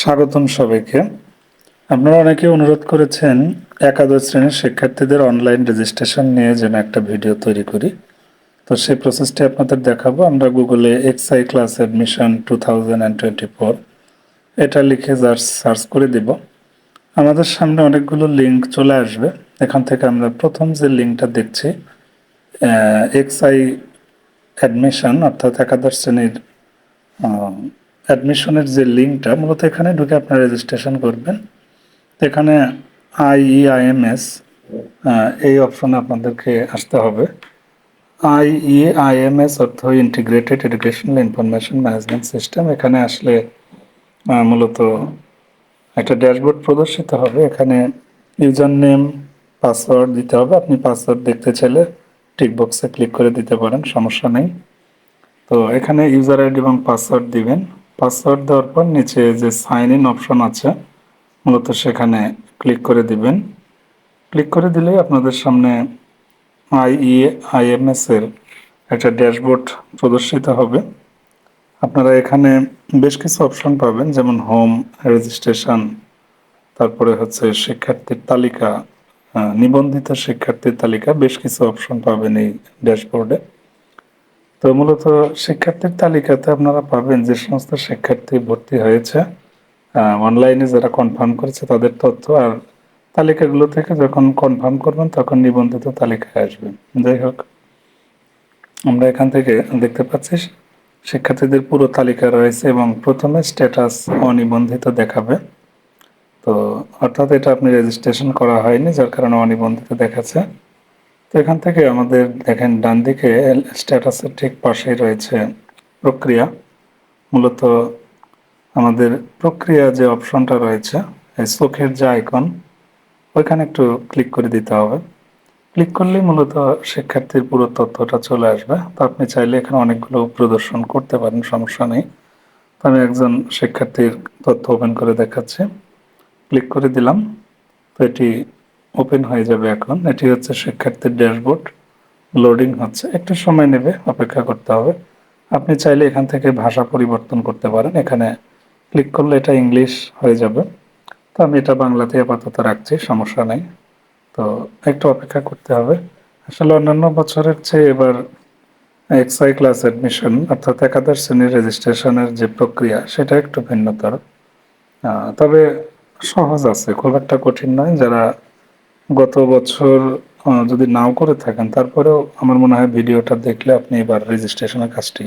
স্বাগতম সবাইকে। আপনারা অনেকে অনুরোধ করেছেন একাদশ শ্রেণির শিক্ষার্থীদের অনলাইন রেজিস্ট্রেশন নিয়ে যেন একটা ভিডিও তৈরি করি। তো সেই প্রসেসটি আপনাদের দেখাবো। আমরা গুগলে XI class admission two thousand and twenty four এটা লিখে সার্চ করে দিব। আমাদের সামনে অনেকগুলো লিঙ্ক চলে আসবে। এখান থেকে আমরা প্রথম যে লিঙ্কটা দেখছি এক্সআই অ্যাডমিশন অর্থাৎ একাদশ শ্রেণির অ্যাডমিশনের যে লিঙ্কটা, মূলত এখানে ঢুকে আপনারা রেজিস্ট্রেশন করবেন। এখানে আইইআইএমএস এই অপশনে আপনাদেরকে আসতে হবে। আইইআইএমএস অর্থ integrated educational information management system এখানে আসলে মূলত একটা ড্যাশবোর্ড প্রদর্শিত হবে। এখানে ইউজার নেম পাসওয়ার্ড দিতে হবে। আপনি পাসওয়ার্ড দেখতে চাইলে টিক বক্সে ক্লিক করে দিতে পারেন, সমস্যা নেই। তো এখানে ইউজার আইডি এবং পাসওয়ার্ড দিবেন। পাসওয়ার্ড দেওয়ার পর নিচে যে সাইন ইন অপশন আছে, মূলত সেখানে ক্লিক করে দিবেন। ক্লিক করে দিলেই আপনাদের সামনে আইই আইএমএস এর একটা ড্যাশবোর্ড প্রদর্শিত হবে। আপনারা এখানে বেশ কিছু অপশন পাবেন, যেমন হোম রেজিস্ট্রেশন তারপরে হচ্ছে শিক্ষার্থীর তালিকা নিবন্ধিত শিক্ষার্থীর তালিকা, বেশ কিছু অপশন পাবেন এই ড্যাশবোর্ডে। তো মূলত শিক্ষার্থীর তালিকাতে আপনারা পাবেন যে সমস্ত শিক্ষার্থী ভর্তি হয়েছে। অনলাইনে যারা কনফার্ম করেছে তাদের তথ্য আর তালিকাগুলো থেকে যখন কনফার্ম করবেন তখন নিবন্ধিত তালিকায় আসবে যাই হোক, আমরা এখান থেকে দেখতে পাচ্ছি শিক্ষার্থীদের পুরো তালিকা রয়েছে এবং প্রথমে স্ট্যাটাস অনিবন্ধিত দেখাবে। তো অর্থাৎ এটা আপনি রেজিস্ট্রেশন করা হয়নি, যার কারণে অনিবন্ধিত দেখাচ্ছে। তো এখান থেকে আমাদের দেখেন ডান দিকে স্ট্যাটাসের ঠিক পাশেই রয়েছে প্রক্রিয়া। মূলত আমাদের প্রক্রিয়া যে অপশনটা রয়েছে, এই চোখের যে আইকন, ওইখানে একটু ক্লিক করে দিতে হবে। ক্লিক করলেই মূলত শিক্ষার্থীর পুরো তথ্যটা চলে আসবে। তো আপনি চাইলে এখানে অনেকগুলো প্রদর্শন করতে পারেন, সমস্যা নেই। তো আমি একজন শিক্ষার্থীর তথ্য ওপেন করে দেখাচ্ছি। ক্লিক করে দিলাম। তো এটি ওপেন হয়ে যাবে এখন। এটি হচ্ছে শিক্ষার্থীর ড্যাশবোর্ড। লোডিং হচ্ছে। একটু সময় নেবে, অপেক্ষা করতে হবে। আপনি চাইলে এখান থেকে ভাষা পরিবর্তন করতে পারেন। এখানে ক্লিক করলে এটা ইংলিশ হয়ে যাবে। তো আমি এটা বাংলাতে আপাতত রাখছি, সমস্যা নেই। তো একটু অপেক্ষা করতে হবে। আসলে অন্যান্য বছরের চেয়ে এবার এক্সআই ক্লাস অ্যাডমিশন, অর্থাৎ একাদশ শ্রেণির রেজিস্ট্রেশনের যে প্রক্রিয়া, সেটা একটু ভিন্নতর। তবে সহজ আছে, খুব একটা কঠিন নয়। যারা গত বছর যদি নাও করে থাকেন, তারপরেও আমার মনে হয় ভিডিওটা দেখলে আপনি এবার রেজিস্ট্রেশনের কাজটি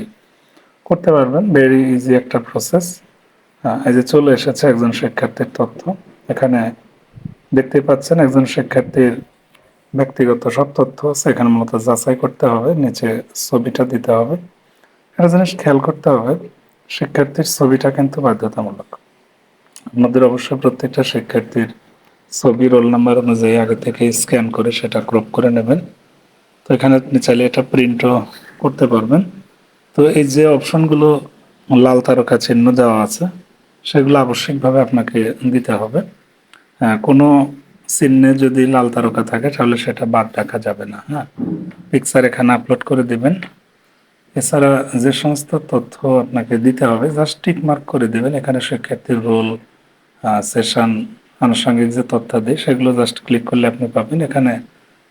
করতে পারবেন। ভেরি ইজি একটা প্রসেস এই যে চলে এসেছে একজন শিক্ষার্থীর তথ্য। এখানে দেখতে পাচ্ছেন একজন শিক্ষার্থীর ব্যক্তিগত সব তথ্য আছে। এখানে মূলত যাচাই করতে হবে, নিচে ছবিটা দিতে হবে। একটা জিনিস খেয়াল করতে হবে, শিক্ষার্থীর ছবিটা কিন্তু বাধ্যতামূলক। আপনাদের অবশ্যই প্রত্যেকটা শিক্ষার্থীর ছবি রোল নাম্বার অনুযায়ী আগে থেকে স্ক্যান করে সেটা ক্রপ করে নেবেন। তো এখানে আপনি চাইলে এটা প্রিন্টও করতে পারবেন। তো এই যে অপশনগুলো লাল তারকা চিহ্ন দেওয়া আছে সেগুলো আবশ্যিকভাবে আপনাকে দিতে হবে। হ্যাঁ, কোনো চিহ্নে যদি লাল তারকা থাকে তাহলে সেটা বাদ রাখা যাবে না। হ্যাঁ পিকচার এখানে আপলোড করে দেবেন। এছাড়া যে সমস্ত তথ্য আপনাকে দিতে হবে জাস্ট টিক মার্ক করে দেবেন। এখানে শিক্ষার্থীর রোল সেশন আনুষঙ্গিক যে তথ্যাদি, সেগুলো জাস্ট ক্লিক করলে আপনি পাবেন। এখানে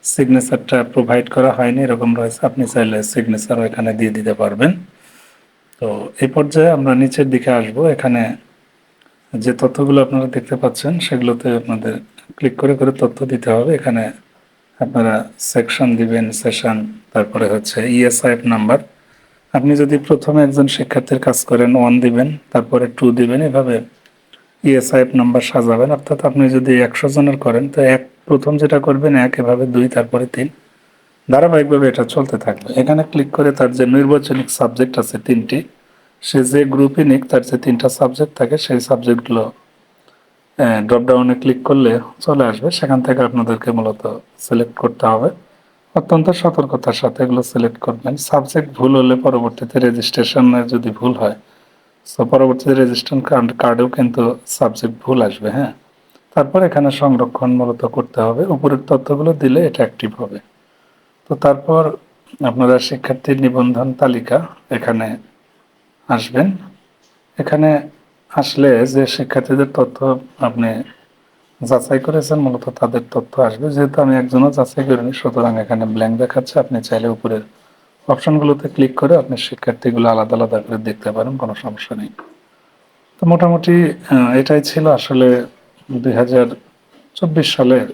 সিগনেচারটা প্রোভাইড করা হয়নি, এরকম রয়েছে। আপনি চাইলে সিগনেচারও এখানে দিয়ে দিতে পারবেন। তো এই পর্যায়ে আমরা নিচের দিকে আসব। এখানে যে তথ্যগুলো আপনারা দেখতে পাচ্ছেন, সেগুলোতে আপনাদের ক্লিক করে করে তথ্য দিতে হবে। এখানে আপনারা সেকশন দিবেন সেশন তারপরে হচ্ছে E ইএসআইএফ নাম্বার আপনি যদি প্রথমে একজন শিক্ষার্থীর কাজ করেন ওয়ান দিবেন, তারপরে টু দিবেন, এভাবে ইএসআইএফ নাম্বার সাজাবেন। অর্থাৎ আপনি যদি একশো জনের করেন, তো এক প্রথম যেটা করবেন, এক এভাবে দুই, তারপরে তিন। ধারাবাহিকভাবে এটা চলতে থাকবে। এখানে ক্লিক করে তার যে নির্বাচনিক সাবজেক্ট আছে তিনটি, সে যে গ্রুপে নিক, তার যে তিনটা সাবজেক্ট থাকে, সেই সাবজেক্টগুলো ড্রপডাউনে ক্লিক করলে চলে আসবে। সেখান থেকে আপনাদেরকে মূলত সিলেক্ট করতে হবে। অত্যন্ত সতর্কতার সাথে এগুলো সিলেক্ট করবেন। সাবজেক্ট ভুল হলে পরবর্তীতে রেজিস্ট্রেশনে যদি ভুল হয় তো পরবর্তীতে রেজিস্ট্রেশন কার্ড কার্ডেও কিন্তু সাবজেক্ট ভুল আসবে হ্যাঁ? তারপর এখানে সংরক্ষণ মূলত করতে হবে। উপরের তথ্যগুলো দিলে এটা অ্যাক্টিভ হবে। তো তারপর আপনারা শিক্ষার্থীর নিবন্ধন তালিকা এখানে আসবেন। এখানে আসলে যে শিক্ষার্থীদের তথ্য আপনি যাচাই করেছেন, মূলত তাদের তথ্য আসবে। যেহেতু আমি একজনও যাচাই করিনি, সুতরাং এখানে ব্ল্যাঙ্ক দেখাচ্ছে। আপনি চাইলে উপরের অপশনগুলোতে ক্লিক করে আপনি শিক্ষার্থীগুলো আলাদা আলাদা করে দেখতে পারেন, কোনো সমস্যা নেই। তো মোটামুটি এটাই ছিল আসলে দুই হাজার চব্বিশ সালের